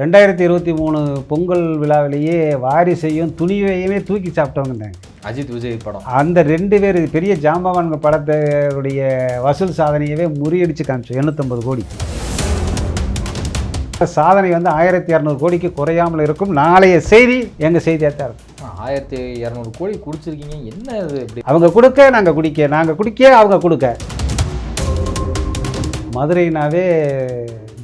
ரெண்டாயிரத்தி இருபத்தி மூணு பொங்கல் விழாவிலேயே வாரிசையும் துணிவையுமே தூக்கி சாப்பிட்டவங்க அஜித் விஜய் படம். அந்த ரெண்டு பேர் பெரிய ஜாம்பவான்கள் படத்துடைய வசூல் சாதனையவே முறியடிச்சு காமிச்சோம் எண்ணூற்றம்பது கோடி. சாதனை வந்து ஆயிரத்தி இரநூறு கோடிக்கு குறையாமல் இருக்கும். நாளைய செய்தி எங்கள் செய்தியாக தான் இருக்கும். ஆயிரத்தி இரநூறு கோடி குடிச்சிருக்கீங்க. என்ன இது இப்படி? அவங்க கொடுக்க நாங்கள் குடிக்க நாங்கள் குடிக்க அவங்க கொடுக்க. மதுரைனாவே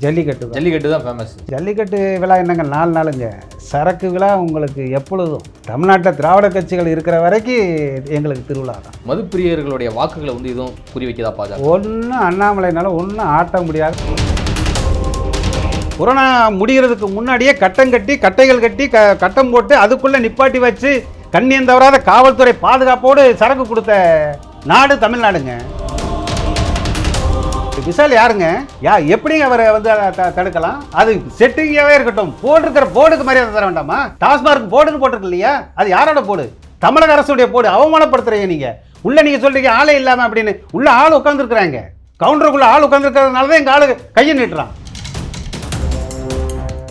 ஜல்லிக்கட்டு. ஜல்லிக்கட்டு தான் ஃபேமஸ் ஜல்லிக்கட்டு விழா என்னங்க? நாலு நாளுங்க. சரக்கு விழா உங்களுக்கு எப்பொழுதும். தமிழ்நாட்டில் திராவிட கட்சிகள் இருக்கிற வரைக்கும் எங்களுக்கு திருவிழா தான். மதுப்பிரியர்களுடைய வாக்குகளை வந்து இதுவும் குறி வைக்கதா பாஜக? ஒன்றும் அண்ணாமலைனால ஒன்றும் ஆட்ட முடியாது. கொரோனா முடிகிறதுக்கு முன்னாடியே கட்டம் கட்டி கட்டைகள் கட்டி க கட்டம் போட்டு அதுக்குள்ளே நிப்பாட்டி வச்சு கண்ணியம் தவறாத காவல்துறை பாதுகாப்போடு சரக்கு கொடுத்த நாடு தமிழ்நாடுங்க. விஷால் யாருங்க? யா எப்படி அவரை வந்து தடுக்கலாம்? அது செட்டிங்காகவே இருக்கட்டும். போட்டிருக்கிற போர்டுக்கு மரியாதை தர வேண்டாமா? டாஸ்மார்க் போர்டுன்னு போட்டிருக்கு இல்லையா? அது யாரோட போர்டு? தமிழக அரசுடைய போர்டு. அவமானப்படுத்துறீங்க நீங்க. உள்ள நீங்க சொல்றீங்க ஆளே இல்லாம அப்படின்னு. உள்ள ஆள் உட்காந்துருக்குறாங்க கவுண்டருக்குள்ள ஆள் உட்காந்துருக்கிறதுனால தான் எங்க ஆளு கையை நீட்டுறான்.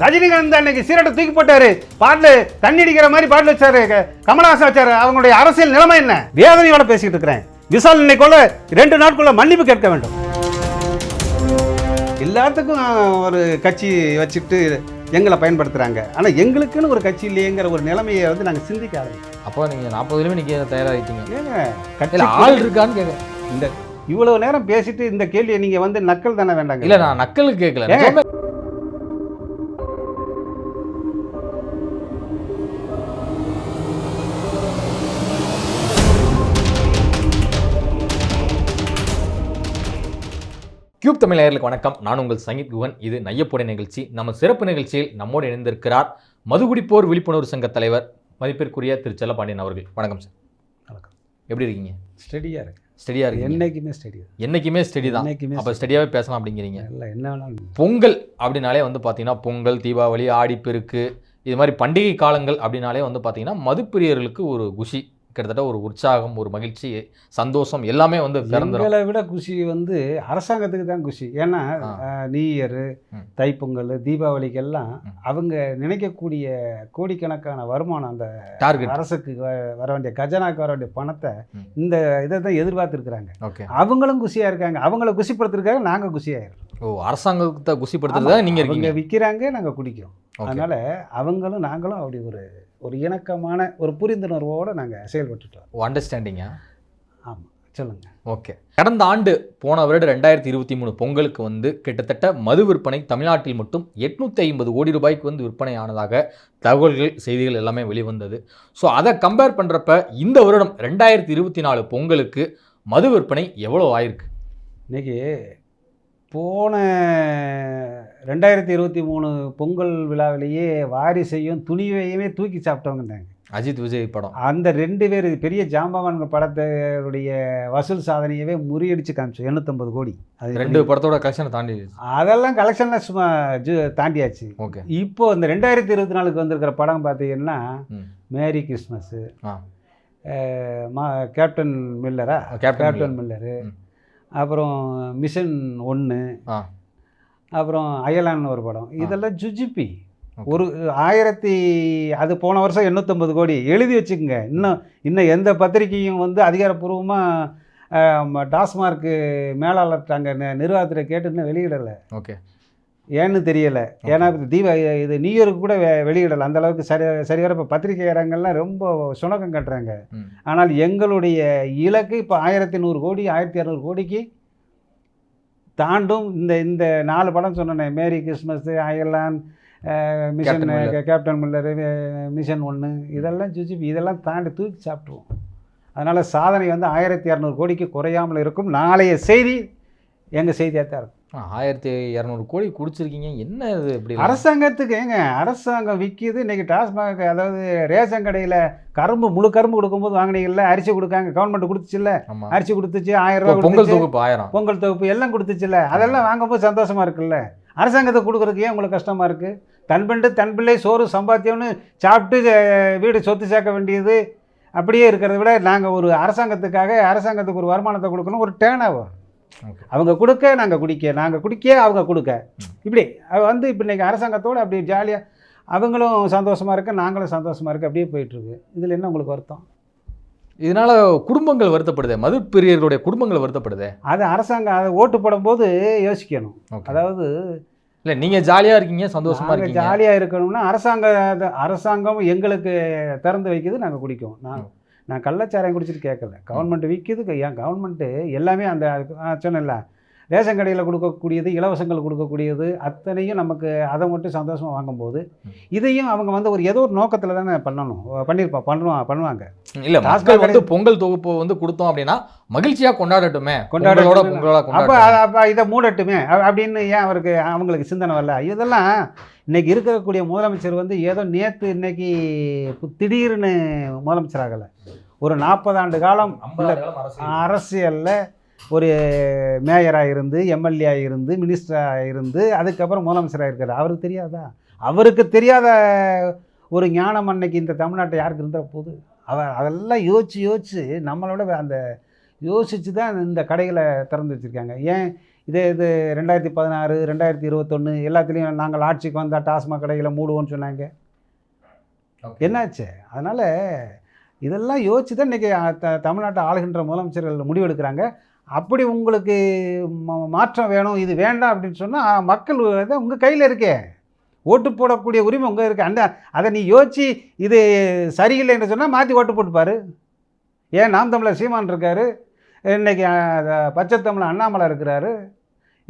ரஜினிகாந்த் அன்னைக்கு சீரட்டை தூக்கி போட்டாரு. பாட்டில் தண்ணி அடிக்கிற மாதிரி பாட்டில் வச்சாரு. கமலஹாசன் வச்சாரு. அவங்களுடைய அரசியல் நிலைமை என்ன? வேதனையோட பேசிக்கிட்டு இருக்கிறேன். விசால் இன்னைக்குள்ள ரெண்டு நாட்குள்ள மன்னிப்பு கேட்க வேண்டும். எல்லாத்துக்கும் ஒரு கட்சி வச்சுட்டு எங்களை பயன்படுத்துறாங்க. ஆனா எங்களுக்குன்னு ஒரு கட்சி இல்லையேங்கிற ஒரு நிலைமையை வந்து நாங்க சிந்திக்க ஆரம்பிச்சோம். அப்போ நீங்க நாற்பதுலயுமே நிக்க தயாராகிட்டீங்க ஏங்க இல்ல கட்சி ஆள் இருக்கான்னு கேட்குறேன் இந்த இவ்வளவு நேரம் பேசிட்டு இந்த கேள்வியை நீங்க வந்து நக்கல் தானே வேண்டாங்க? இல்ல நான் நக்கலுக்கு கேட்கல தமிழ் நேயர்களுக்கு வணக்கம். நான் உங்கள் சங்கீத் குகன். இது நையப்போட நிகழ்ச்சி. நம்ம சிறப்பு நிகழ்ச்சியில் நம்மோடு இணைந்திருக்கிறார் மதுகுடிப்போர் விழிப்புணர்வு சங்க தலைவர் மதிப்பிற்குரிய திரு செல்லப்பாண்டியன் அவர்கள். வணக்கம் சார். வணக்கம். எப்படி இருக்கீங்க? ஸ்டெடியா இருக்கு. ஸ்டெடியா இருக்கு என்னைக்குமே ஸ்டெடியா. என்னைக்குமே ஸ்டெடி தான். அப்போ ஸ்டெடியாவே பேசலாம் அப்படிங்கிறீங்க. இல்லை என்ன பொங்கல் அப்படின்னாலே வந்து பார்த்தீங்கன்னா பொங்கல் தீபாவளி ஆடிப்பெருக்கு இது மாதிரி பண்டிகை காலங்கள் அப்படின்னாலே வந்து பார்த்தீங்கன்னா மதுப்பிரியர்களுக்கு ஒரு குஷி. கிட்டத்தட்ட ஒரு உற்சாகம் ஒரு மகிழ்ச்சி சந்தோஷம் எல்லாமே வந்து எங்களை விட குஷி வந்து அரசாங்கத்துக்கு தான் குஷி. ஏன்னா நியூ இயரு. தைப்பொங்கல் தீபாவளிக்கெல்லாம். அவங்க நினைக்கக்கூடிய கோடிக்கணக்கான வருமானம் அந்த டார்கெட் அரசுக்கு வர வேண்டிய கஜனாக்கு வர வேண்டிய பணத்தை. இந்த இதை தான் எதிர்பார்த்துருக்குறாங்க. ஓகே. அவங்களும் குஷியா இருக்காங்க. அவங்கள குஷிப்படுத்திருக்காங்க நாங்க குஷியாயிருக்கோம் ஓ அரசாங்கத்தை குஷிப்படுத்துறது தான் நீங்கள் இருக்கீங்க. விற்கிறாங்க நாங்க குடிக்கிறோம். அதனால அவங்களும் நாங்களும் அப்படி ஒரு ஒரு இணக்கமான ஒரு புரிந்துணர்வோட நாங்க செயல்பட்டுட்டோம் அண்டர்ஸ்டாண்டிங்கா ஆமா சொல்லுங்க. ஓகே. கடந்த ஆண்டு போன வருடம் ரெண்டாயிரத்தி இருபத்தி மூணு பொங்கலுக்கு வந்து கிட்டத்தட்ட மது விற்பனை தமிழ்நாட்டில் மட்டும் எட்நூற்றி ஐம்பது கோடி ரூபாய்க்கு வந்து விற்பனை ஆனதாக தகவல்கள் செய்திகள் எல்லாமே வெளிவந்தது. ஸோ அதை கம்பேர் பண்ணுறப்ப இந்த வருடம் ரெண்டாயிரத்தி இருபத்தி நாலு பொங்கலுக்கு மது விற்பனை எவ்வளோ ஆயிருக்கு? இன்னைக்கு போன ரெண்டாயிரத்தி இருபத்தி மூணு பொங்கல் விழாவிலேயே வாரிசையும் துணிவையுமே தூக்கி சாப்பிட்டவங்கன்னாங்க அஜித் விஜய் படம். அந்த ரெண்டு பேர் பெரிய ஜாம்பவான்கள் படத்துடைய வசூல் சாதனையவே முறியடிச்சு காமிச்சோம் எண்ணூற்றம்பது கோடி. அது ரெண்டு படத்தோட கலெக்ஷனை தாண்டி அதெல்லாம் கலெக்ஷனில் சும்மா ஜு தாண்டியாச்சு. ஓகே. இப்போ இந்த ரெண்டாயிரத்தி இருபத்தி நாலுக்கு வந்திருக்கிற படம் பார்த்தீங்கன்னா. மேரி கிறிஸ்மஸ்ஸு மா கேப்டன் மில்லரா? Captain Miller. அப்புறம் மிஷன் ஒன்று அப்புறம் அயலான் ஒரு படம். இதெல்லாம் ஜுஜிபி. ஒரு ஆயிரத்தி அது போன வருஷம் எண்ணூற்றம்பது கோடி. எழுதி வச்சுக்கோங்க. இன்னும் இன்னும் எந்த பத்திரிக்கையும் வந்து அதிகாரப்பூர்வமாக டாஸ்மார்க்கு மேலாளர் அங்கே நிர்வாகத்தில் கேட்டு இன்னும் வெளியிடலை. ஓகே. ஏன்னு தெரியலை. ஏன்னா தீப இது நியூ இயருக்கு கூட வெ- வெளியிடலை. அந்த அளவுக்கு சரி சரிவர இப்போ பத்திரிகையாளங்கள்லாம் ரொம்ப சுணக்கம் கட்டுறாங்க. ஆனால் எங்களுடைய இலக்கு இப்போ ஆயிரத்தி நூறு கோடி ஆயிரத்தி இரநூறு கோடிக்கு தாண்டும் இந்த இந்த நாலு படம் சொன்னேனே மேரி கிறிஸ்மஸ் அயலான் அஹ், மிஷன் கேப்டன் மில்லர். மிஷன் ஒன்று இதெல்லாம் ஜுஜிபி இதெல்லாம் தாண்டி தூக்கி சாப்பிட்ருவோம் அதனால் சாதனை வந்து ஆயிரத்தி இரநூறு கோடிக்கு குறையாமல் இருக்கும். நாளைய செய்தி எங்கள் செய்தியாக தான் இருக்கும். ஆயிரத்தி இரநூறு கோடி குடிச்சிருக்கீங்க. என்ன இது இப்படி அரசாங்கத்துக்கு ஏங்க அரசாங்கம் விற்கிது இன்னைக்கு டாஸ்மாக் அதாவது ரேஷன் கடையில் கரும்பு முழு கரும்பு கொடுக்கும்போது வாங்கினீங்கல்ல அரிசி கொடுக்காங்க. கவர்மெண்ட் கொடுத்துச்சுல்ல? அரிசி கொடுத்துச்சு ஆயிரம் ரூபாய் பொங்கல் தொகுப்பு ஆயிரம். பொங்கல் தொகுப்பு எல்லாம் கொடுத்துச்சுல்ல? அதெல்லாம் வாங்கும்போது சந்தோஷமா இருக்குல்ல? அரசாங்கத்தை கொடுக்குறதுக்கு ஏன் உங்களுக்கு கஷ்டமா இருக்கு? தன் பெண்டு தன் பிள்ளை சோறு சம்பாத்தியம்னு சாப்பிட்டு வீடு சொத்து சேர்க்க வேண்டியது அப்படியே இருக்கிறத விட நாங்கள் ஒரு அரசாங்கத்துக்காக அரசாங்கத்துக்கு ஒரு வருமானத்தை கொடுக்கணும். ஒரு டேர்ன் Okay. அவங்க கொடுக்க நாங்கள் குடிக்க. நாங்கள் குடிக்க அவங்க கொடுக்க. இப்படி. வந்து இப்போ இன்னைக்கு அரசாங்கத்தோடு அப்படி ஜாலியாக அவங்களும் சந்தோஷமாக இருக்க நாங்களும் சந்தோஷமாக இருக்க. அப்படியே போயிட்டுருக்கு. இதில் என்ன உங்களுக்கு வருத்தம்? இதனால குடும்பங்கள் வருத்தப்படுதே? மது பிரியர்களுடைய குடும்பங்கள் வருத்தப்படுதே? அது அரசாங்கம் அதை ஓட்டு போடும்போது யோசிக்கணும். அதாவது இல்ல நீங்க ஜாலியா இருக்கீங்க சந்தோஷமா நாங்கள் இருக்கீங்க. ஜாலியாக இருக்கணும்னா அரசாங்க அரசாங்கம் எங்களுக்கு திறந்து வைக்குது நாங்கள் குடிக்கும் நான் நான் கள்ளச்சாராயம் குடிச்சிட்டு கேட்கல. கவர்மெண்ட் விற்கிது ஏன் கவர்மெண்ட்டு எல்லாமே அந்த சொன்னேன்ல. ரேஷன் கடையில் கொடுக்கக்கூடியது இலவசங்கள் கொடுக்கக்கூடியது அத்தனையும் நமக்கு அதை மட்டும் சந்தோஷமாக வாங்கும்போது இதையும் அவங்க வந்து ஒரு ஏதோ ஒரு நோக்கத்தில் தானே பண்ணணும் பண்ணியிருப்பா பண்ணுவான் பண்ணுவாங்க. இல்ல மக்கள் வந்து பொங்கல் தொகுப்பு வந்து கொடுத்தோம் அப்படின்னா மகிழ்ச்சியா கொண்டாடட்டுமே. கொண்டாடோட பொங்கலோட அப்போ அப்போ இதை மூடட்டுமே அப்படின்னு ஏன் அவருக்கு அவங்களுக்கு சிந்தனை வரல? இதெல்லாம் இன்னைக்கு இருக்கக்கூடிய முதலமைச்சர் வந்து ஏதோ நேற்று இன்னைக்கு திடீர்னு முதலமைச்சர் ஆகலை. ஒரு நாற்பது ஆண்டு காலம் அரசியலில் ஒரு மேயராக இருந்து எம்எல்ஏ இருந்து மினிஸ்டராக இருந்து அதுக்கப்புறம் முதலமைச்சராக இருக்கார் அவருக்கு தெரியாதா? அவருக்கு தெரியாத ஒரு ஞானம் அன்னைக்கு இந்த தமிழ்நாட்டை யாருக்கு இருந்த போது அவர் அதெல்லாம் யோசிச்சு யோசிச்சு நம்மளோட அந்த யோசித்து தான் இந்த கடைகளை திறந்து வச்சுருக்காங்க. ஏன் இதே இது ரெண்டாயிரத்தி பதினாறு ரெண்டாயிரத்தி இருபத்தொன்று எல்லாத்துலேயும் நாங்கள் ஆட்சிக்கு வந்தால் டாஸ்மாக் கடைகளை மூடுவோம்னு சொன்னாங்க. என்னாச்சு? அதனால் இதெல்லாம் யோசிச்சு தான் இன்றைக்கி தமிழ்நாட்டை ஆளுகின்ற முதலமைச்சர்கள் முடிவெடுக்கிறாங்க. அப்படி உங்களுக்கு மாற்றம் வேணும் இது வேண்டாம் அப்படின்னு சொன்னால் மக்கள் உங்கள் கையில் இருக்கே. ஓட்டு போடக்கூடிய உரிமை உங்கள் இருக்கு. அந்த அதை நீ யோசிச்சு இது சரியில்லைன்னு சொன்னால் மாற்றி ஓட்டு போட்டுப்பாரு ஏன் நாம் தமிழர் சீமான் இருக்காரு? இன்னைக்கு பச்சை தமிழ் அண்ணாமலை இருக்கிறாரு.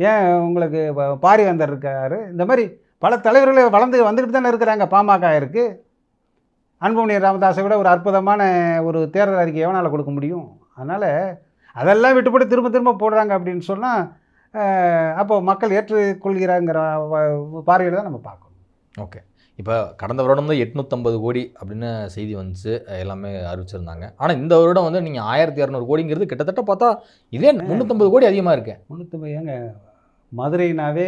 ஏன் உங்களுக்கு பாரிவேந்தர் இருக்காரு? இந்த மாதிரி பல தலைவர்களே வளர்ந்து வந்துக்கிட்டு தானே இருக்கிறாங்க பாமக இருக்குது அன்புமணி ராமதாஸை விட ஒரு அற்புதமான ஒரு தேர்தல் அறிக்கை எவனால் கொடுக்க முடியும்? அதனால் அதெல்லாம் விட்டுப்பட்டு திரும்ப திரும்ப போடுறாங்க அப்படின்னு சொன்னால் அப்போ மக்கள் ஏற்றுக்கொள்கிறாங்கிற பார்வையில் தான் நம்ம பார்க்கணும். ஓகே. இப்போ கடந்த வருடம் தான் எட்நூற்றம்பது கோடி அப்படின்னு செய்தி வந்துச்சு. எல்லாமே அறிவிச்சிருந்தாங்க. ஆனால் இந்த வருடம் வந்து நீங்கள் ஆயிரத்தி இரநூறு கோடிங்கிறது கிட்டத்தட்ட பார்த்தா இதே முந்நூற்றம்பது கோடி அதிகமாக இருக்கு. முன்னூற்றி ஏங்க மதுரைனாவே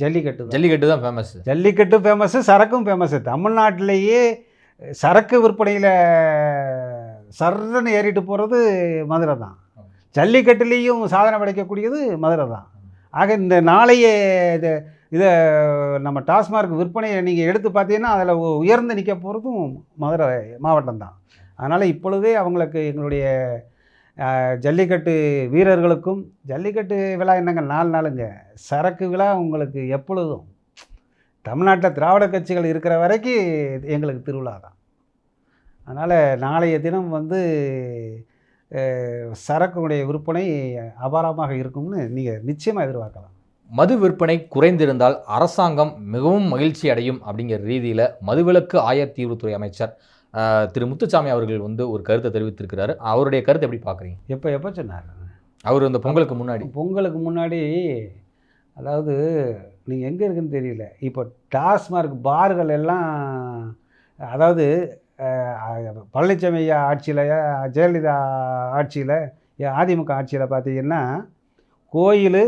ஜல்லிக்கட்டு ஜல்லிக்கட்டு தான் ஃபேமஸ் ஜல்லிக்கட்டு ஃபேமஸ்ஸு சரக்கும் ஃபேமஸ்ஸு தமிழ்நாட்டிலேயே சரக்கு விற்பனையில் சர்றன்னு ஏறிட்டு போகிறது மதுரை தான். ஜல்லிக்கட்டுலேயும் சாதனை படைக்கக்கூடியது மதுரை தான். ஆக இந்த நாளைய இது இதை நம்ம டாஸ்மார்க் விற்பனையை நீங்கள் எடுத்து பார்த்தீங்கன்னா அதில் உயர்ந்து நிற்க போகிறதும் மதுரை மாவட்டம் தான். அதனால் இப்பொழுதே அவங்களுக்கு எங்களுடைய ஜல்லிக்கட்டு வீரர்களுக்கும் ஜல்லிக்கட்டு விழா என்னங்க நாலு நாளுங்க. சரக்கு விழா உங்களுக்கு எப்பொழுதும் தமிழ்நாட்டில் திராவிட கட்சிகள் இருக்கிற வரைக்கும் எங்களுக்கு திருவிழா தான். அதனால் நாளைய தினம் வந்து சரக்குடைய விற்பனை அபாரமாக இருக்கும்னு நீங்கள் நிச்சயமாக எதிர்பார்க்கலாம். மது விற்பனை குறைந்திருந்தால் அரசாங்கம் மிகவும் மகிழ்ச்சி அடையும் அப்படிங்கிற ரீதியில் மதுவிலக்கு ஆயத்தீர்வுத்துறை அமைச்சர் ஆஹ், திரு முத்துசாமி அவர்கள் வந்து ஒரு கருத்தை தெரிவித்திருக்கிறாரு. அவருடைய கருத்தை எப்படி பார்க்குறீங்க? எப்போ எப்போ சொன்னார்? அவர் இந்த பொங்கலுக்கு முன்னாடி. பொங்கலுக்கு முன்னாடி அதாவது நீங்கள் எங்கே இருக்குன்னு தெரியல. இப்போ டாஸ்மார்க் பார்கள் எல்லாம் அதாவது பழனிசாமி ஐயா ஆட்சியில் ஜெயலலிதா ஆட்சியில் அதிமுக ஆட்சியில் பார்த்தீங்கன்னா கோயில்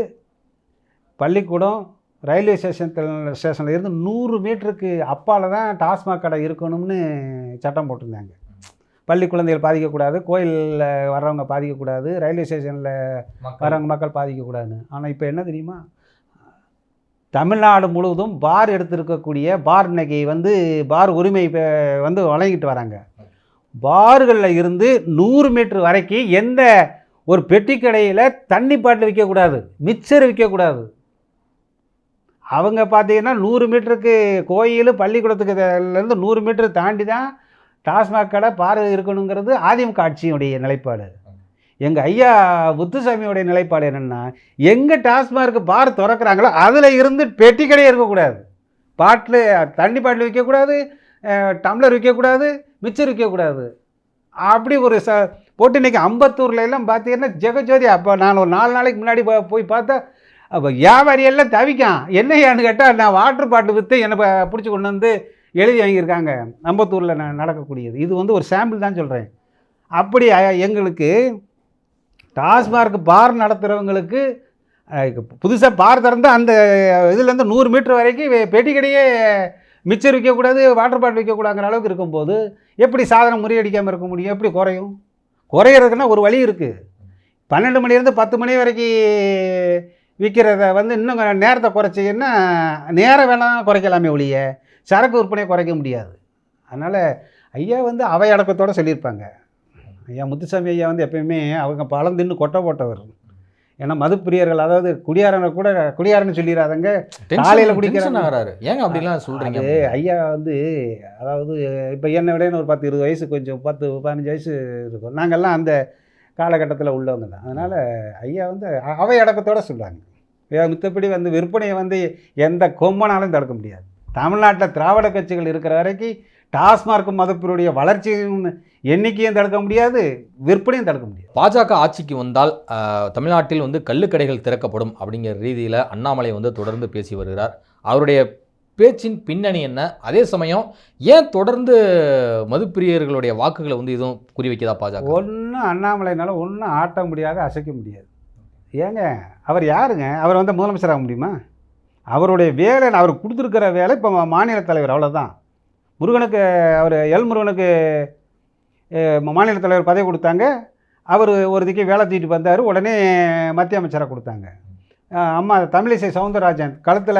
பள்ளிக்கூடம் ரயில்வே ஸ்டேஷன் ஸ்டேஷனில் இருந்து நூறு மீட்டருக்கு அப்பால் தான் டாஸ்மாக் கடை இருக்கணும்னு சட்டம் போட்டிருந்தாங்க. பள்ளி குழந்தைகள் பாதிக்கக்கூடாது கோயிலில் வர்றவங்க பாதிக்கக்கூடாது ரயில்வே ஸ்டேஷனில் வரவங்க மக்கள் பாதிக்கக்கூடாதுன்னு. ஆனால் இப்போ என்ன தெரியுமா? தமிழ்நாடு முழுவதும் பார் எடுத்திருக்கக்கூடிய பார் இன்னைக்கு வந்து பார் உரிமை வந்து வழங்கிட்டு வராங்க. பார்களில் இருந்து நூறு மீட்டர் வரைக்கும் எந்த ஒரு பெட்டி கடையில் தண்ணி பாட்டில் விற்கக்கூடாது மிக்சர் விற்கக்கூடாது அவங்க பார்த்தீங்கன்னா நூறு மீட்டருக்கு கோயில் பள்ளிக்கூடத்துக்குலேருந்து நூறு மீட்டர் தாண்டி தான் டாஸ்மாக் கடை பார் இருக்கணுங்கிறது அதிமுக ஆட்சியினுடைய நிலைப்பாடு. எங்கள் ஐயா முத்துசாமியோடைய நிலைப்பாடு என்னென்னா எங்கே டாஸ்மார்க்கு பார் திறக்கிறாங்களோ அதில் இருந்து பெட்டி கடையே இருக்கக்கூடாது. பாட்டில் தண்ணி பாட்டில் விற்கக்கூடாது டம்ளர் விற்கக்கூடாது மிச்சர் விற்கக்கூடாது. அப்படி ஒரு ச போட்டு இன்றைக்கி அம்பத்தூர்ல எல்லாம் பார்த்தீங்கன்னா ஜெகஜோதி அப்போ நான் ஒரு நாலு நாளைக்கு முன்னாடி போ- போய் பார்த்தா அப்போ வியாபாரி எல்லாம் தவிக்கான். என்னையான்னு கேட்டால் நான் வாட்டர் பாட்டில் விற்று என்னை பிடிச்சி கொண்டு வந்து எழுதி வாங்கியிருக்காங்க. அம்பத்தூரில் நடக்கக்கூடியது. இது வந்து ஒரு சாம்பிள் தான் சொல்கிறேன் அப்படி எங்களுக்கு டாஸ்மார்க் பார் நடத்துகிறவங்களுக்கு புதுசாக பார் திறந்து அந்த இதுலேருந்து நூறு மீட்டர் வரைக்கும் வே- பெட்டி மிச்சர் விற்கக்கூடாது வாட்டர் பாட்டில் விற்கக்கூடாங்கிற அளவுக்கு இருக்கும்போது எப்படி சாதனம் முறியடிக்காமல் இருக்க முடியும்? எப்படி குறையும்? குறையிறதுக்குன்னா ஒரு வழி இருக்குது பன்னெண்டு மணிலேருந்து பத்து மணி வரைக்கும் விற்கிறத வந்து இன்னும் நேரத்தை குறைச்சிங்கன்னா நேரம் வேணால் குறைக்கலாமே ஒழிய சரக்கு விற்பனையை குறைக்க முடியாது. அதனால் ஐயா வந்து அவை அடக்கத்தோடு சொல்லியிருப்பாங்க. ஐயா முத்துசாமி ஐயா வந்து எப்பயுமே அவங்க பழம் தின்னு கொட்டை போட்டவர். ஏன்னா மதுப்பிரியர்கள் அதாவது குடியாரனை கூட குடியாரன்னு சொல்லிடாதங்க காலையில குடிக்கிற- டென்ஷன் ஆகிறாரு. ஏங்க அப்படிலாம் சொல்றீங்க? அது ஐயா வந்து அதாவது இப்போ என்னை விட ஒரு பத்து இருபது வயசு கொஞ்சம் பத்து பதினஞ்சு வயசு இருக்கும். நாங்கள்லாம் அந்த காலகட்டத்தில் உள்ளவங்க தான். அதனால் ஐயா வந்து அவை அடக்கத்தோட சொல்லுவாங்க மித்தபடி வந்து விற்பனையை வந்து எந்த கொம்பனாலும் தடுக்க முடியாது. தமிழ்நாட்டில் திராவிட கட்சிகள் இருக்கிற வரைக்கும் டாஸ்மார்க் மதப்பினுடைய வளர்ச்சியும் எண்ணிக்கையும் தடுக்க முடியாது விற்பனையும் தடுக்க முடியாது. பாஜக ஆட்சிக்கு வந்தால் தமிழ்நாட்டில் வந்து கள்ளுக்கடைகள் திறக்கப்படும் அப்படிங்கிற ரீதியில் அண்ணாமலை வந்து தொடர்ந்து பேசி வருகிறார். அவருடைய பேச்சின் பின்னணி என்ன? அதே சமயம் ஏன் தொடர்ந்து மதுப்பிரியர்களுடைய வாக்குகளை வந்து எதுவும் குறிவைக்குதா பாஜக? ஒன்றும் அண்ணாமலைனால ஒன்றும் ஆட்ட முடியாது அசைக்க முடியாது. ஏங்க அவர் யாருங்க? அவர் வந்து முதலமைச்சராக முடியுமா? அவருடைய வேலை அவர் கொடுத்துருக்கிற வேலை இப்போ மாநில தலைவர் அவ்வளோதான் முருகனுக்கு அவர் எல் முருகனுக்கு மாநில தலைவர் பதவி கொடுத்தாங்க. அவர் ஒரு திக்கு வேலை தூக்கிட்டு வந்தார். உடனே மத்திய அமைச்சராக கொடுத்தாங்க. அம்மா தமிழிசை சவுந்தரராஜன் கழுத்தில்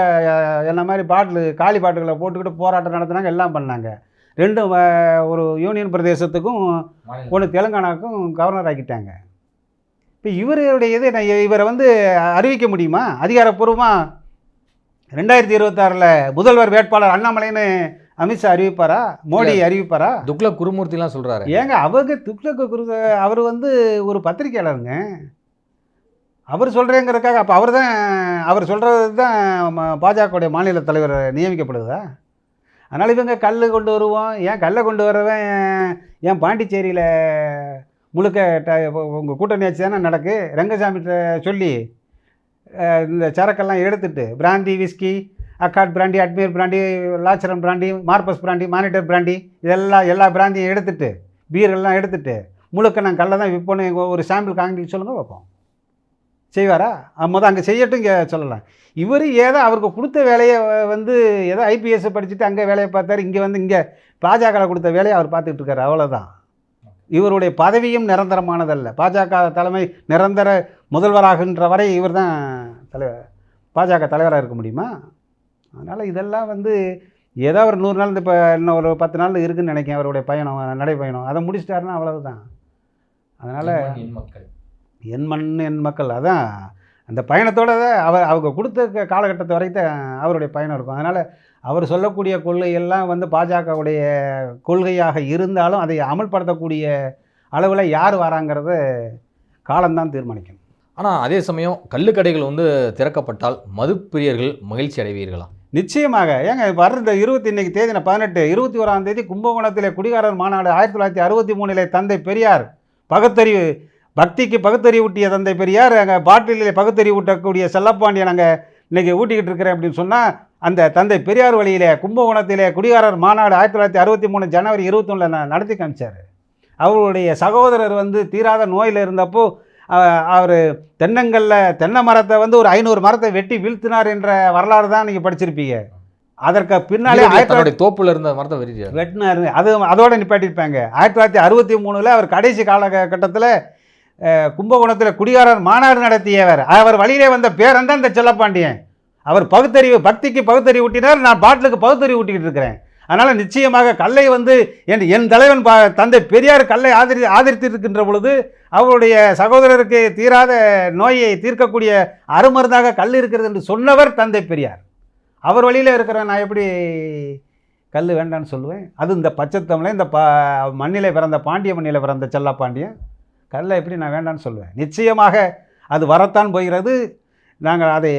என்ன மாதிரி பாட்டில் காலி பாட்டுகளை போட்டுக்கிட்டு போராட்டம் நடத்துனாங்க எல்லாம் பண்ணாங்க. ரெண்டும் ஒரு யூனியன் பிரதேசத்துக்கும் ஒன்று தெலுங்கானாவுக்கும் கவர்னர் ஆக்கிட்டாங்க. இப்போ இவருடைய இது இவரை வந்து அறிவிக்க முடியுமா? அதிகாரப்பூர்வமாக ரெண்டாயிரத்தி இருபத்தாறில் முதல்வர் வேட்பாளர் அண்ணாமலைன்னு அமித்ஷா அறிவிப்பாரா? மோடி அறிவிப்பாரா? துக்ள குருமூர்த்திலாம் சொல்றாரு. ஏங்க அவங்க துக்ளக்கு குரு அவர் வந்து ஒரு பத்திரிக்கையாளருங்க. அவர் சொல்கிறேங்கிறதுக்காக அப்போ அவர் தான் அவர் சொல்கிறது தான் பாஜகவுடைய மாநில தலைவர் நியமிக்கப்படுதா? அதனால் இவங்க கல் கொண்டு வருவோம். ஏன் கல்லை கொண்டு வரவன் ஏன் பாண்டிச்சேரியில் முழுக்க ட உங்கள் கூட்டணி ஆட்சி தானே நடக்கு? ரங்கசாமிகிட்ட சொல்லி இந்த சரக்கெல்லாம் எடுத்துட்டு பிராந்தி விஸ்கி அக்காட் பிராண்டி அட்மீர் பிராண்டி லாச்சரம் brandy Morpheus brandy monitor brandy இதெல்லாம் எல்லா பிராண்டியும் எடுத்துட்டு பீரெல்லாம் எடுத்துகிட்டு முழுக்க நான் கல்லை தான் விற்போன்னு ஒரு சாம்பிள் காங்கி சொல்லுங்கள் வைப்போம் செய்வாரா? மொதல் அங்கே செய்யட்டும் இங்கே சொல்லலாம். இவர் ஏதோ அவருக்கு கொடுத்த வேலையை வந்து ஏதோ ஐபிஎஸ் படிச்சுட்டு அங்கே வேலையை பார்த்தாரு இங்கே வந்து இங்கே பாஜகவில் கொடுத்த வேலையை அவர் பார்த்துக்கிட்டு இருக்கார் அவ்வளோதான் இவருடைய பதவியும் நிரந்தரமானதல்ல. பாஜக தலைமை நிரந்தர முதல்வராகின்ற வரை இவர் தான் தலைவர் பாஜக தலைவராக இருக்க முடியுமா? அதனால் இதெல்லாம் வந்து ஏதோ ஒரு நூறு நாள் இந்த இப்போ இன்னும் ஒரு பத்து நாள் இருக்குன்னு நினைக்கிறேன் அவருடைய பயணம் நடைப்பயணம் அதை முடிச்சிட்டாருன்னா அவ்வளவுதான். அதனால் மக்கள். என் மண் என் மக்கள். அதான் அந்த பயணத்தோட தான் அவர் அவங்க கொடுத்த காலகட்டத்தை வரைக்கும் அவருடைய பயணம் இருக்கும். அதனால் அவர் சொல்லக்கூடிய கொள்கையெல்லாம் வந்து பாஜகவுடைய கொள்கையாக இருந்தாலும் அதை அமல்படுத்தக்கூடிய அளவில் யார் வராங்கிறத காலம்தான் தீர்மானிக்கும் ஆனால் அதே சமயம் கள்ளுக்கடைகள் வந்து திறக்கப்பட்டால் மதுப்பிரியர்கள் மகிழ்ச்சி அடைவீர்களா நிச்சயமாக. ஏங்க வர்ற இந்த இருபத்தி இன்னைக்கு தேதி பதினெட்டு இருபத்தி ஓராம் தேதி கும்பகோணத்திலே குடிகாரர் மாநாடு ஆயிரத்தி தொள்ளாயிரத்தி அறுபத்தி மூணிலே தந்தை பெரியார். பகுத்தறிவு பக்திக்கு பகுத்தறிவு ஊட்டிய தந்தை பெரியார் அங்கே பாட்டிலே பகுத்தறிவு ஊட்டக்கூடிய செல்லப்பாண்டியன் அங்கே இன்றைக்கி ஊட்டிக்கிட்டு இருக்கிறேன் அப்படின்னு சொன்னால் அந்த தந்தை பெரியார் வழியிலே கும்பகோணத்திலே குடிகாரர் மாநாடு ஆயிரத்தி தொள்ளாயிரத்தி அறுபத்தி மூணு ஜனவரி இருபத்தொன்னில் நடத்தி காமிச்சார். அவருடைய சகோதரர் வந்து தீராத நோயில் இருந்தப்போ அவர் தென்னங்கல்ல தென்னை மரத்தை வந்து ஒரு ஐநூறு மரத்தை வெட்டி வீழ்த்தினார் என்ற வரலாறு தான் நீங்கள் படிச்சிருப்பீங்க. அதற்கு பின்னாலே ஆயிரத்தி தன்னுடைய தோப்புல இருந்த மரத்தை வெட்டிட்டார். வெட்டினார். அது அதோட நிப்பாட்டியிருப்பாங்க. ஆயிரத்தி தொள்ளாயிரத்தி அறுபத்தி மூணில் அவர் கடைசி காலகட்டத்தில் கும்பகோணத்தில் குடிகாரர் மாநாடு நடத்தியவர். அவர் வழியிலே வந்த பேரன் தான் இந்த செல்லப்பாண்டியன். அவர் பகுத்தறிவு பக்திக்கு பகுத்தறிவு ஊட்டினார். நான் பாட்டிலுக்கு பகுத்தறிவு ஊட்டிக்கிட்டு இருக்கிறேன். அதனால் நிச்சயமாக கல்லை வந்து என் என் தலைவன் பா தந்தை பெரியார் கல்லை ஆதரி ஆதரித்திருக்கின்ற பொழுது அவருடைய சகோதரருக்கு தீராத நோயை தீர்க்கக்கூடிய அருமருந்தாக கல் இருக்கிறது என்று சொன்னவர் தந்தை பெரியார். அவர் வழியில் இருக்கிற நான் எப்படி கல் வேண்டான்னு சொல்லுவேன்? அது இந்த பச்சைத்தமிழை இந்த பா மண்ணிலே பிறந்த பாண்டிய மண்ணிலே பிறந்த செல்லா பாண்டியன். கல்லை எப்படி நான் வேண்டான்னு சொல்லுவேன்? நிச்சயமாக அது வரத்தான் போகிறது. நாங்கள் அதை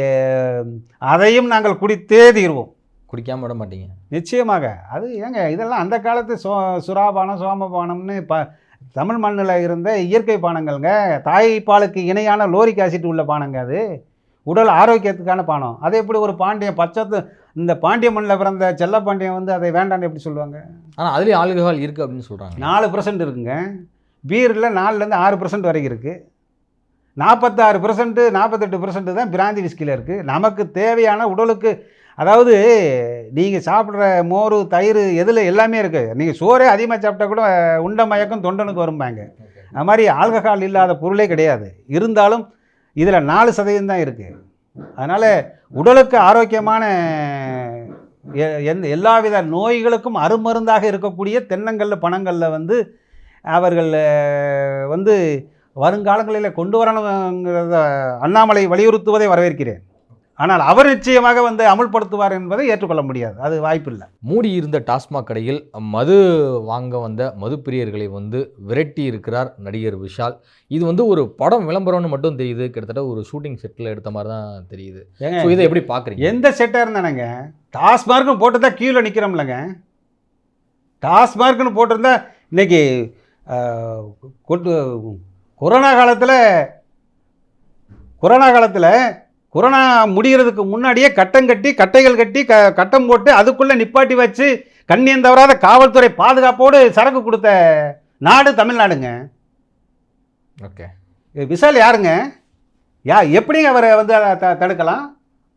அதையும் நாங்கள் குடித்தே தீர்வோம். குடிக்காம விட மாட்டீங்க. நிச்சயமாக. அது ஏங்க இதெல்லாம் அந்த காலத்து சோ சுறாபானம் சோமபானம்னு ப தமிழ் மண்ணில் இருந்த இயற்கை பானங்கள்ங்க. தாய்ப்பாலுக்கு இணையான லோரிக் ஆசிட் உள்ள பானங்க அது. உடல் ஆரோக்கியத்துக்கான பானம். அதை எப்படி ஒரு பாண்டியன் பச்சத்து இந்த பாண்டிய மண்ணில் பிறந்த செல்ல பாண்டியன் வந்து அதை வேண்டான்னு எப்படி சொல்லுவாங்க? ஆனால் அதுலேயும் ஆல்கஹால் இருக்கு அப்படின்னு சொல்றாங்க. நாலு பர்சன்ட் இருக்குங்க. பீரில் நாலுலேருந்து ஆறு பர்சன்ட் வரைக்கும் இருக்குது நாற்பத்தாறு பர்சன்ட்டு நாற்பத்தெட்டு பர்சன்ட் தான் பிராந்தி விஸ்கியில் இருக்குது நமக்கு தேவையான உடலுக்கு அதாவது நீங்கள் சாப்பிட்ற மோர் தயிர் எதில் எல்லாமே இருக்குது நீங்கள் சோறே அதிகமாக சாப்பிட்டா கூட உண்ட மயக்கம் தொண்டனுக்கு வரும்பாங்க. அது மாதிரி ஆல்கஹால் இல்லாத பொருளே கிடையாது. இருந்தாலும் இதில் நாலு சதவீதம் தான் இருக்குது அதனால் உடலுக்கு ஆரோக்கியமான எ- எந்த எல்லாவித நோய்களுக்கும் அருமருந்தாக இருக்கக்கூடிய தென்னங்களில் பணங்களில் வந்து அவர்கள் வந்து வருங்காலங்களில் கொண்டு வரணுங்கிறத அண்ணாமலை வலியுறுத்துவதை வரவேற்கிறேன். ஆனால் அவர் நிச்சயமாக வந்து அமுல்படுத்துவார் என்பதை ஏற்றுக்கொள்ள முடியாது. அது வாய்ப்பில்லை. மூடி இருந்த டாஸ்மாக் கடையில் மது வாங்க வந்த மது பிரியர்களை வந்து விரட்டி இருக்கிறார் நடிகர் விஷால். இது வந்து ஒரு படம் விளம்பரம்னு மட்டும் தெரியுது. கிட்டத்தட்ட ஒரு ஷூட்டிங் செட்டில் எடுத்த மாதிரி தான் தெரியுது. இதை எப்படி பார்க்குறீங்க? எந்த செட்டாக இருந்தானங்க? டாஸ்மார்க்னு போட்டு தான் கீழே நிற்கிறோம்லங்க டாஸ்மார்க்னு போட்டிருந்தா கொட்டு கொரோனா காலத்தில் கொரோனா காலத்தில் கொரோனா முடிகிறதுக்கு முன்னாடியே கட்டம் கட்டி கட்டைகள் கட்டி க கட்டம் போட்டு அதுக்குள்ளே நிப்பாட்டி வச்சு கண்ணியம் தவறாத காவல்துறை பாதுகாப்போடு சரக்கு கொடுத்த நாடு தமிழ்நாடுங்க. ஓகே. விஷால் யாருங்க? யா எப்படிங்க அவரை வந்து அதை த- தடுக்கலாம்?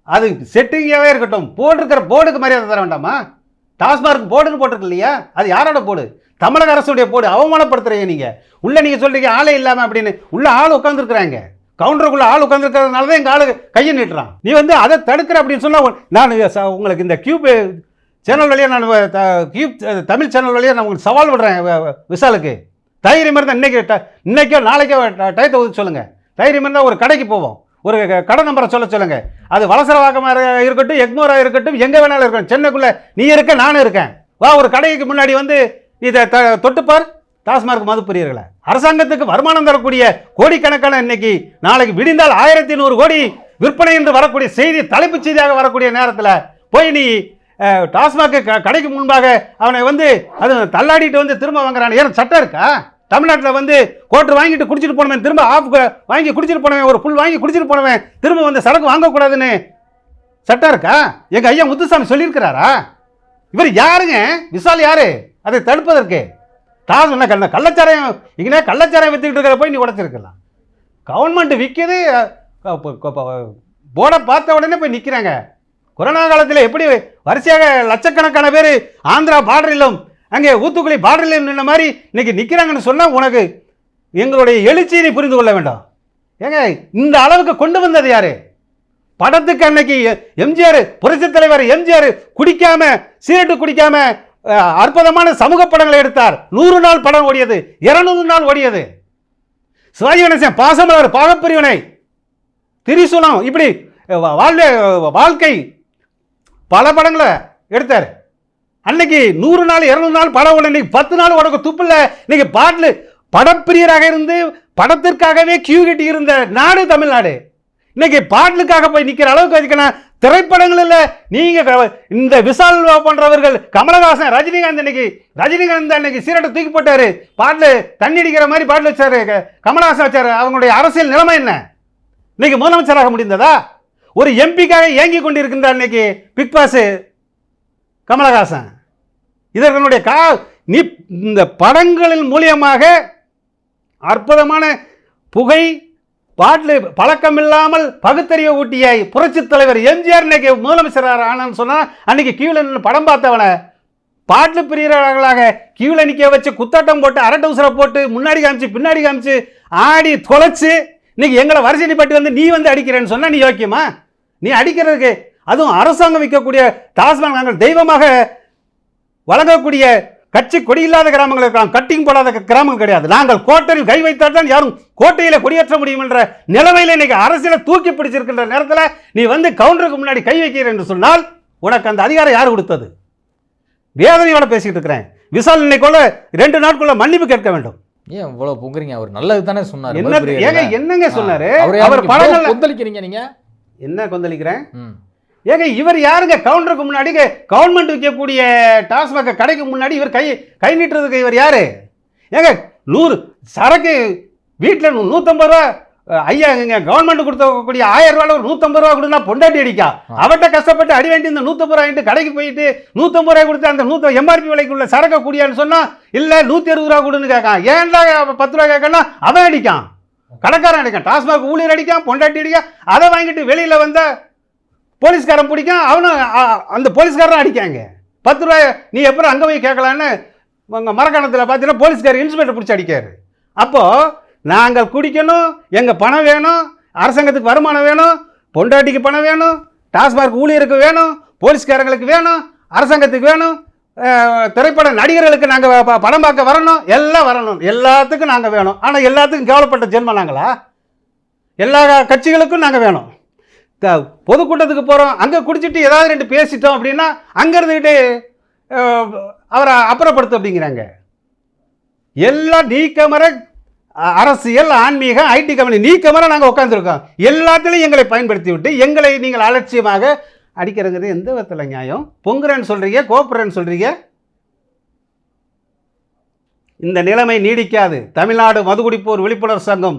அது செட்டிங்காகவே இருக்கட்டும். போட்டிருக்கிற போர்டுக்கு மரியாதை தர வேண்டாமா? டாஸ்மார்க் போர்டுன்னு போட்டிருக்கு இல்லையா? அது யாரோட போர்டு? தமிழக அரசுடைய போர்டு. அவமானப்படுத்துறீங்க நீங்கள் உள்ளே நீங்கள் சொல்றீங்க ஆளே இல்லாமல் அப்படின்னு. உள்ள ஆள் உட்காந்துருக்குறாங்க கவுண்டருக்குள்ள ஆள் உட்காந்துருக்கிறதுனால தான் எங்கள் ஆளு கையை நீட்டுறான். நீ வந்து அதை தடுக்கிற அப்படின்னு சொன்னால் நான் ச- உங்களுக்கு இந்த கியூப் சேனல் வழியாக நான் கியூப் தமிழ் சேனல் வழியாக நான் உங்களுக்கு சவால் விடுறேன் வ- விஷாலுக்கு தைரியம் இருந்தால் இன்றைக்கி ட- இன்னைக்கோ நாளைக்கோ டயத்தை ஒதுக்க சொல்லுங்கள் தைரியம் இருந்தால் ஒரு கடைக்கு போவோம். ஒரு கடை நம்பரை சொல்ல சொல்லுங்கள் அது வலசரவாக்கமாக இருக்கட்டும் எக்மோராக இருக்கட்டும் எங்கே வேணாலும் இருக்கட்டும் சென்னைக்குள்ளே நீ இருக்க நானும் இருக்கேன். வா ஒரு கடைக்கு முன்னாடி வந்து இதை த தொட்டுப்பார். டாஸ்மார்க் மது பிரியர்களை அரசாங்கத்துக்கு வருமானம் தரக்கூடிய கோடிக்கணக்கான இன்னைக்கு நாளைக்கு விடிந்தால் ஆயிரத்தி நூறு கோடி விற்பனை என்று வரக்கூடிய செய்தி தலைப்புச் செய்தியாக வரக்கூடிய நேரத்தில் போய் நீ டாஸ்மாக டாஸ்மாக் கடைக்கு முன்பாக அவனை வந்து அது தள்ளாடிட்டு வந்து திரும்ப வாங்குறான். ஏன் சட்டம் இருக்கா? தமிழ்நாட்டில் வந்து கோட்டர் வாங்கிட்டு குடிச்சிட்டு போனவன் திரும்ப ஆஃப் வாங்கி குடிச்சிட்டு போனவன் ஒரு புல் வாங்கி குடிச்சிட்டு போனவன் திரும்ப வந்து சரக்கு வாங்கக்கூடாதுன்னு சட்டம் இருக்கா? எங்கள் ஐயா முத்துசாமி சொல்லியிருக்கிறாரா? இவர் யாருங்க? விஷால் யாரு? அதை தடுப்பதற்கு தான் என்ன கள்ள கள்ளச்சாராயம் இங்கே கள்ளச்சாராயம் விற்றுக்கிட்டு இருக்கிற போய் நீ உடச்சிருக்கலாம். கவர்மெண்ட் விற்கிது போர்டை பார்த்த உடனே போய் நிற்கிறாங்க கொரோனா காலத்தில் எப்படி வரிசையாக லட்சக்கணக்கான பேர் ஆந்திரா பார்டரிலும் அங்கே ஊத்துக்குழி பார்டரிலும் நின்ன மாதிரி இன்றைக்கி நிற்கிறாங்கன்னு சொன்னால் உனக்கு எங்களுடைய எழுச்சியை நீ புரிந்து கொள்ள வேண்டாம். ஏங்க இந்த அளவுக்கு கொண்டு வந்தது யார்? படத்துக்கு அன்னைக்கு எம்ஜிஆர் புரட்சித் தலைவர் எம்ஜிஆர் குடிக்காம சீரட்டு குடிக்காம அற்புதமான சமூக படங்களை எடுத்தார். நூறு நாள் படம் ஓடியது. இருநூறு நாள் ஓடியது. சிவாஜி கணேசன் பாசமலர் பாகப்பிரிவினை திரிசூலம் இப்படி வாழ்வே வாழ்க்கை பல படங்களை எடுத்தார். அன்னைக்கு நூறு நாள் இருநூறு நாள் படம் ஓட இன்னைக்கு பத்து நாள் உனக்கு துப்பில்ல இன்னைக்கு பாட்டில் படப்பிரியராக இருந்து படத்திற்காகவே கியூ கட்டி இருந்த நாடு தமிழ்நாடு. இன்னைக்கு பாடலுக்காக போய் நிற்கிற அளவுக்கு நான் திரைப்படங்களில் நீங்கள் இந்த விசால் போன்றவர்கள் கமலஹாசன் ரஜினிகாந்த் இன்னைக்கு ரஜினிகாந்த் அன்னைக்கு சீரட்டை தூக்கி போட்டார். பாட்டில் தண்ணி அடிக்கிற மாதிரி பாட்டில் வச்சார். கமலஹாசன் வச்சார். அவங்களுடைய அரசியல் நிலைமை என்ன? இன்னைக்கு முதலமைச்சராக முடிந்ததா? ஒரு எம்பிக்காக இயங்கி கொண்டிருக்கின்றார் இன்னைக்கு பிக் பாஸு கமலஹாசன். இதற்கனுடைய கா நீ இந்த படங்களின் மூலியமாக அற்புதமான புகை பாட்டில் பழக்கம் இல்லாமல் பகுத்தறிவு ஊட்டிய புரட்சித் தலைவர் எம்ஜிஆர் இன்னைக்கு முதலமைச்சர் ஆனான்னு சொன்னால் அன்னைக்கு கீழே நின்று படம் பார்த்தவனை. பாட்டு பிரியர்களாக கீழே நிற்க வச்சு குத்தாட்டம் போட்டு அரட்டை உசரை போட்டு முன்னாடி காமிச்சு பின்னாடி காமிச்சு ஆடி தொலைச்சு இன்னைக்கு எங்களை வரிசை நிப்பாட்டி வந்து நீ வந்து அடிக்கிறேன்னு சொன்னால் நீ யோக்கியமா? நீ அடிக்கிறதுக்கு அதுவும் அரசாங்கம் விற்கக்கூடிய டாஸ்மாக் நாங்கள் தெய்வமாக வழங்கக்கூடிய கட்சி கொடி இல்லாத கிராமங்கள் இருக்கலாம் கட்டிங் போடாத கிராமங்கள் கிடையாது. நாங்கள் கோட்டையில் கை வைத்தால் தான் யாரும் கோட்டையில கொடியேற்ற முடியும் என்ற நிலைமையில இன்னைக்கு அரசியலை தூக்கி பிடிச்சிருக்கின்ற நேரத்தில் நீ வந்து கவுண்டருக்கு முன்னாடி கை வைக்கிறேன் என்று சொன்னால் உனக்கு அந்த அதிகாரம் யார் கொடுத்தது? வேதனையோட பேசிக்கிட்டு இருக்கிறேன். விசால் இன்னைக்குள்ள ரெண்டு நாட்குள்ள மன்னிப்பு கேட்க வேண்டும். ஏன் இவ்வளவு பொங்குறீங்க? அவர் நல்லது தானே சொன்னார் என்னங்க சொன்னாரு? அவர் படங்கள்ல கொந்தளிக்கிறீங்க நீங்க? என்ன கொந்தளிக்கிறேன். ஏங்க இவர் யாருங்க? கவுண்டருக்கு முன்னாடி கவர்மெண்ட் விற்கக்கூடிய டாஸ்மாக் கடைக்கு முன்னாடி இவர் கை கை நீட்டுறதுக்கு இவர் யாரு? ஏங்க நூறு சரக்கு வீட்டில் நூற்றம்பது ரூபா ஐயா இங்க கவர்மெண்ட் கொடுத்தக்கூடிய ஆயிரம் ரூபாயில் ஒரு நூற்றம்பது ரூபா கொடுத்தா பொண்டாட்டி அடிக்கா? அவட்ட கஷ்டப்பட்டு அடி வேண்டி இந்த நூற்றம்பது ரூபா வாங்கிட்டு கடைக்கு போயிட்டு நூற்றம்பது ரூபாய் கொடுத்து அந்த நூற்ற எம்ஆர்பி விலைக்குள்ள சரக்கு குடியான்னு சொன்னா இல்லை நூற்றி அறுபது ரூபா கொடுன்னு கேட்கான். ஏன்டா பத்து ரூபா கேட்கனா அவன் அடிக்கான். கடைக்காரன் அடிக்கான். டாஸ்மாக் ஊழியர் அடிக்கான் பொண்டாட்டி அடிக்கான். அதை வாங்கிட்டு வெளியில் வந்தா போலீஸ்காரன் பிடிக்கும் அவனும் அந்த போலீஸ்காரன் அடிக்காங்க. பத்து ரூபாய் நீ எப்போ அங்கே போய் கேட்கலான்னு உங்கள் மரக்காணத்தில் பார்த்தீங்கன்னா போலீஸ்கார் இன்ஸ்பெக்டர் பிடிச்சி அடிக்காரு. அப்போது நாங்கள் குடிக்கணும் எங்கள் பணம் வேணும் அரசாங்கத்துக்கு வருமானம் வேணும் பொண்டாட்டிக்கு பணம் வேணும் டாஸ்மார்க் ஊழியருக்கு வேணும் போலீஸ்காரங்களுக்கு வேணும் அரசாங்கத்துக்கு வேணும் திரைப்பட நடிகர்களுக்கு நாங்கள் படம் பார்க்க வரணும் எல்லாம் வரணும். எல்லாத்துக்கும் நாங்கள் வேணும். ஆனால் எல்லாத்துக்கும் கேவலப்பட்ட ஜென்மம் நாங்களா? எல்லா கட்சிகளுக்கும் நாங்கள் வேணும். த- பொதுக்கூட்டத்துக்கு போகிறோம் அங்கே குடிச்சிட்டு ஏதாவது ரெண்டு பேசிட்டோம் அப்படின்னா அங்கே இருந்துக்கிட்டு அவரை அப்புறப்படுத்து அப்படிங்கிறாங்க. எல்லாம் நீக்கமர அரசியல் ஆன்மீகம் ஐடி கம்பெனி நீக்கமர நாங்கள் உட்காந்துருக்கோம் எல்லாத்துலேயும் எங்களை பயன்படுத்தி விட்டு எங்களை நீங்கள் அலட்சியமாக அடிக்கிறங்கிறது எந்த விதத்தில் நியாயம்? பொங்குறேன்னு சொல்கிறீங்க கோப்புறேன்னு சொல்கிறீங்க இந்த நிலைமை நீடிக்காது. தமிழ்நாடு மதுகுடிப்போர் விழிப்புணர்வு சங்கம்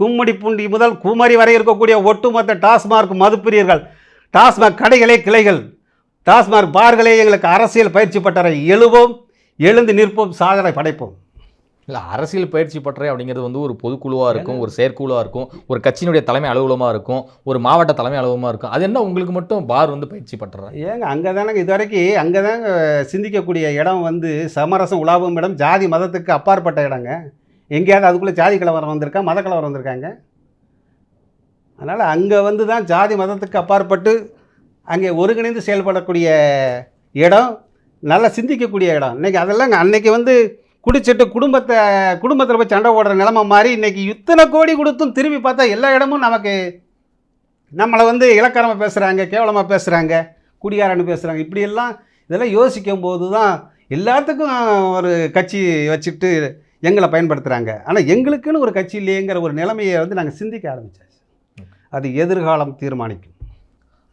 கும்மிடிப்பூண்டி முதல் குமரி வரை இருக்கக்கூடிய ஒட்டுமொத்த டாஸ்மார்க் மதுப்பிரியர்கள் டாஸ்மாக் கடைகளே கிளைகள் டாஸ்மார்க் பார்களே எங்களுக்கு அரசியல் பயிற்சி பட்டறை எழுவோம் எழுந்து நிற்போம் சாதனை படைப்போம். இல்லை அரசியல் பயிற்சி பட்டறை அப்படிங்கிறது வந்து ஒரு பொதுக்குழுவாக இருக்கும் ஒரு செயற்குழுவாக இருக்கும் ஒரு கட்சியினுடைய தலைமை அலுவலகமாக இருக்கும் ஒரு மாவட்ட தலைமை அலுவலகமாக இருக்கும். அது என்ன உங்களுக்கு மட்டும் பார் வந்து பயிற்சி பட்டறை? ஏங்க அங்கே தானங்க இது வரைக்கும் அங்கே தாங்க சிந்திக்கக்கூடிய இடம் வந்து சமரசம் உலாவும் இடம் ஜாதி மதத்துக்கு அப்பாற்பட்ட இடங்க. எங்கேயாவது அதுக்குள்ளே ஜாதி கலவரம் வந்திருக்கா மத கலவரம் வந்திருக்காங்க? அதனால் அங்கே வந்து தான் ஜாதி மதத்துக்கு அப்பாற்பட்டு அங்கே ஒருங்கிணைந்து செயல்படக்கூடிய இடம் நல்லா சிந்திக்கக்கூடிய இடம். இன்றைக்கி அதெல்லாம் அன்னைக்கு வந்து குடிச்சிட்டு குடும்பத்தை குடும்பத்தில் போய் சண்டை ஓடுற நிலமை மாதிரி இன்றைக்கி இத்தனை கோடி கொடுத்தும் திரும்பி பார்த்தா எல்லா இடமும் நமக்கு நம்மளை வந்து இலக்காரமாக பேசுகிறாங்க கேவலமாக பேசுகிறாங்க குடிகாரன்னு பேசுகிறாங்க இப்படியெல்லாம் இதெல்லாம் யோசிக்கும் போது தான் எல்லாத்துக்கும் ஒரு கட்சி வச்சுட்டு எங்களை பயன்படுத்துகிறாங்க ஆனால் எங்களுக்குன்னு ஒரு கட்சி இல்லையேங்கிற ஒரு நிலைமையை வந்து நாங்கள் சிந்திக்க ஆரம்பித்தாச்சு அது எதிர்காலம் தீர்மானிக்கும்.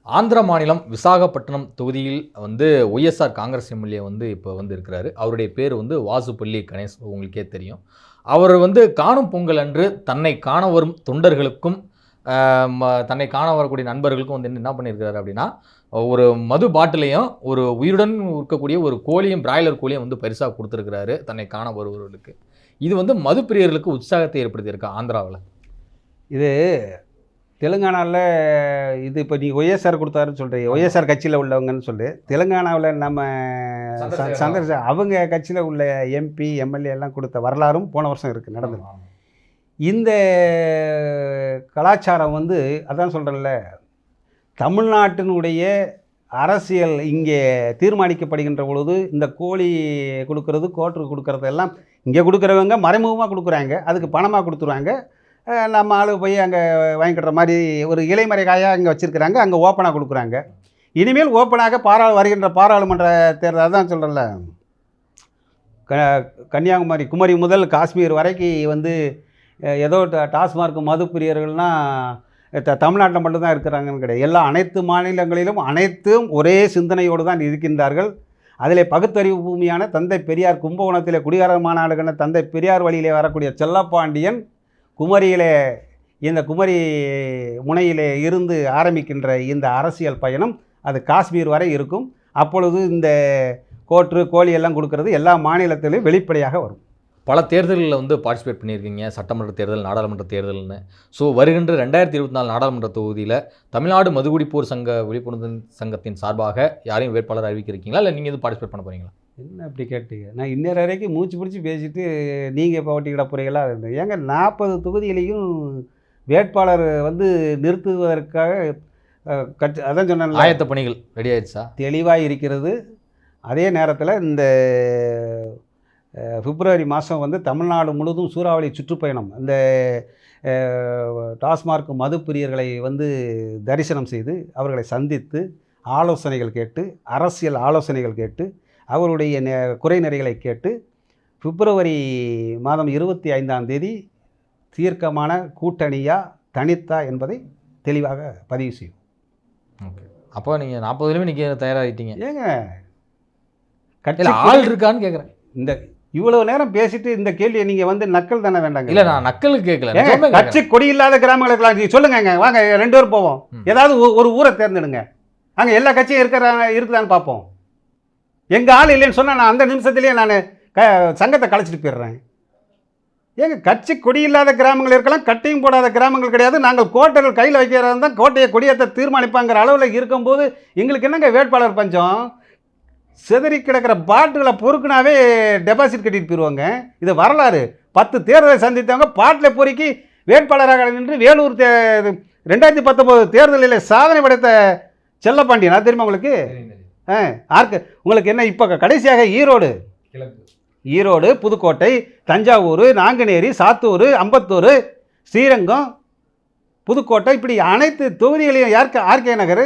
ஆந்திர மாநிலம் விசாகப்பட்டினம் தொகுதியில் வந்து ஒய்எஸ்ஆர் காங்கிரஸ் எம்எல்ஏ வந்து இப்போ வந்து இருக்கிறாரு. அவருடைய பேர் வந்து வாசுப்பள்ளி கணேஷ் உங்களுக்கே தெரியும். அவர் வந்து காணும் பொங்கல் அன்று தன்னை காண வரும் தொண்டர்களுக்கும் ம- தன்னை காண வரக்கூடிய நண்பர்களுக்கும் வந்து என்ன பண்ணியிருக்காரு அப்படின்னா ஒரு மது பாட்டிலையும் ஒரு உயிருடன் இருக்கக்கூடிய ஒரு கோழியும் பிராய்லர் கோழியும் வந்து பரிசாக கொடுத்துருக்கிறாரு தன்னை காண வருபவர்களுக்கு. இது வந்து மது பிரியர்களுக்கு உற்சாகத்தை ஏற்படுத்தியிருக்கு ஆந்திராவில். இது தெலுங்கானாவில் இது இப்போ நீ ஒய்எஸ்ஆர் கொடுத்தாருன்னு சொல்கிறீங்க ஒய்எஸ்ஆர் கட்சியில் உள்ளவங்கன்னு சொல்லி. தெலுங்கானாவில் நம்ம சந்திரசேகர் சந்திரசேகர் அவங்க கட்சியில் உள்ள எம்பி எம்எல்ஏ எல்லாம் கொடுத்த வரலாறும் போன வருஷம் இருக்குது நடந்தது. இந்த கலாச்சாரம் வந்து அதான் சொல்கிறேன்ல தமிழ்நாட்டினுடைய அரசியல் இங்கே தீர்மானிக்கப்படுகின்ற பொழுது இந்த கோழி கொடுக்கறது கோட்டு கொடுக்கறது எல்லாம் இங்கே கொடுக்குறவங்க மறைமுகமாக கொடுக்குறாங்க. அதுக்கு பணமாக கொடுத்துருவாங்க. நம்ம ஆளு போய் அங்கே வாங்கிக்கிற மாதிரி ஒரு இலைமறை காயாக இங்கே வச்சுருக்கிறாங்க. அங்கே ஓப்பனாக கொடுக்குறாங்க. இனிமேல் ஓப்பனாக பாரா வருகின்ற பாராளுமன்ற தேர்தல் தான் சொல்கிறேன்ல க கன்னியாகுமரி குமரி முதல் காஷ்மீர் வரைக்கும் வந்து ஏதோ டாஸ்மார்க் மது பிரியர்கள்னால் த தமிழ்நாட்டில் மட்டும்தான் இருக்கிறாங்கன்னு கிடையாது. எல்லா அனைத்து மாநிலங்களிலும் அனைத்தும் ஒரே சிந்தனையோடு தான் இருக்கின்றார்கள். அதிலே பகுத்தறிவு பூமியான தந்தை பெரியார் கும்பகோணத்திலே குடிகார மாநாடுகன தந்தை பெரியார் வழியிலே வரக்கூடிய செல்லப்பாண்டியன் குமரியிலே இந்த குமரி முனையிலே இருந்து ஆரம்பிக்கின்ற இந்த அரசியல் பயணம் அது காஷ்மீர் வரை இருக்கும். அப்பொழுது இந்த கோற்று கோழி எல்லாம் கொடுக்கறது எல்லா மாநிலத்திலும் வெளிப்படையாக வரும். பல தேர்தல்களில் வந்து பார்ட்டிசிபேட் பண்ணியிருக்கீங்க சட்டமன்ற தேர்தல் நாடாளுமன்ற தேர்தல்னு. ஸோ வருகின்ற ரெண்டாயிரத்தி இருபத்தி நாலு நாடாளுமன்ற தொகுதியில் தமிழ்நாடு மதுகுடிப்போர் சங்க விழிப்புணர்வு சங்கத்தின் சார்பாக யாரையும் வேட்பாளர் அறிவிக்கிறீங்களா? இல்லை நீங்கள் எதுவும் பார்ட்டிசிபேட் பண்ண போறீங்களா? என்ன அப்படி கேட்டீங்க? நான் இன்னொரு வரைக்கும் மூச்சு பிடிச்சி பேசிட்டு நீங்கள் இப்போ ஓட்டிக்கிட போகிறீங்களா ஏங்க நாற்பது தொகுதியிலையும் வேட்பாளர் வந்து நிறுத்துவதற்காக கட்சி அதான் சொன்னேன்ல. ஆயத்த பணிகள் ரெடி ஆயிடுச்சா? தெளிவாக இருக்கிறது. அதே நேரத்தில் இந்த பிப்ரவரி மாதம் வந்து தமிழ்நாடு முழுவதும் சூறாவளி சுற்றுப்பயணம். இந்த டாஸ்மார்க் மது பிரியர்களை வந்து தரிசனம் செய்து அவர்களை சந்தித்து ஆலோசனைகள் கேட்டு அரசியல் ஆலோசனைகள் கேட்டு அவருடைய நெ- குறை நிறைகளை கேட்டு பிப்ரவரி மாதம் இருபத்தி ஐந்தாம் தேதி தீர்க்கமான கூட்டணியா தனித்தா என்பதை தெளிவாக பதிவு செய்யும் ஓகே. அப்போ நீங்கள் நாற்பதுலேயுமே நிற்க தயாராகிட்டீங்க ஏங்க? இல்லை கட்சி ஆள் இருக்கான்னு கேட்குறேன் இந்த இவ்வளவு நேரம் பேசிட்டு இந்த கேள்வியை நீங்க வந்து நக்கல் தானே வேண்டாங்க? இல்லை நான் நக்கலுக்கு கேட்கல. கட்சி கொடி இல்லாத கிராமங்களுக்கு நீங்க சொல்லுங்க வாங்க ரெண்டு பேரும் போவோம். ஏதாவது ஒரு ஊரை தேர்ந்தெடுங்க. அங்க எல்லா கட்சியும் இருக்கிற இருக்குதான்னு பார்ப்போம். எங்க ஆள் இல்லைன்னு சொன்னா நான் அந்த நிமிஷத்துலயே நான் க சங்கத்தை கலைச்சிட்டு போயிடுறேன். ஏங்க கட்சி கொடி இல்லாத கிராமங்கள் இருக்கலாம் கட்டையும் போடாத கிராமங்கள் கிடையாது. நாங்கள் கோட்டைகள் கையில் வைக்கிறதா தான் கோட்டையை கொடியத்தை தீர்மானிப்பாங்கிற அளவில் இருக்கும்போது எங்களுக்கு என்னங்க வேட்பாளர் பஞ்சம்? சிதறி கிடக்கிற பாட்டுகளை பொறுக்குனாவே டெபாசிட் கட்டிட்டு போயிடுவாங்க இது வரலாறு. பத்து தேர்தலை சந்தித்தவங்க பாட்டில் பொறுக்கி வேட்பாளராக நின்று வேலூர் தே ரெண்டாயிரத்தி பத்தொம்போது தேர்தலில் சாதனை படைத்த செல்லப்பாண்டியன். தெரியுமா உங்களுக்கு? ஆ ஆர்க்கு உங்களுக்கு என்ன இப்போ கடைசியாக ஈரோடு? ஈரோடு புதுக்கோட்டை தஞ்சாவூர் நாங்குநேரி சாத்தூர் அம்பத்தூர் ஸ்ரீரங்கம் புதுக்கோட்டை இப்படி அனைத்து தொகுதிகளையும் யாருக்கு ஆர்கே நகர்?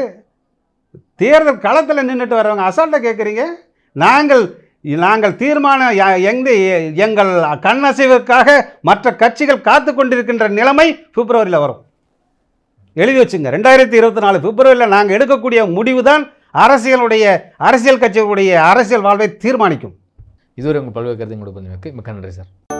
தேர்தல் களத்தில் நின்றுட்டு வர்றவங்க அசால்ட்டாக கேட்குறீங்க நாங்கள் நாங்கள் தீர்மானம் ய- எங்க எங்கள் கண்ணசைவுக்காக மற்ற கட்சிகள் காத்து கொண்டிருக்கின்ற நிலைமை பிப்ரவரியில் வரும். எழுதி வச்சுங்க. ரெண்டாயிரத்தி இருபத்தி நாலு பிப்ரவரியில் நாங்கள் எடுக்கக்கூடிய முடிவு தான் அரசியலுடைய அரசியல் கட்சிகளுடைய அரசியல் வாழ்வை தீர்மானிக்கும். இதுவரை உங்கள் பல்வேறு கருத்து உங்களுக்கு மிக்க நன்றி சார்.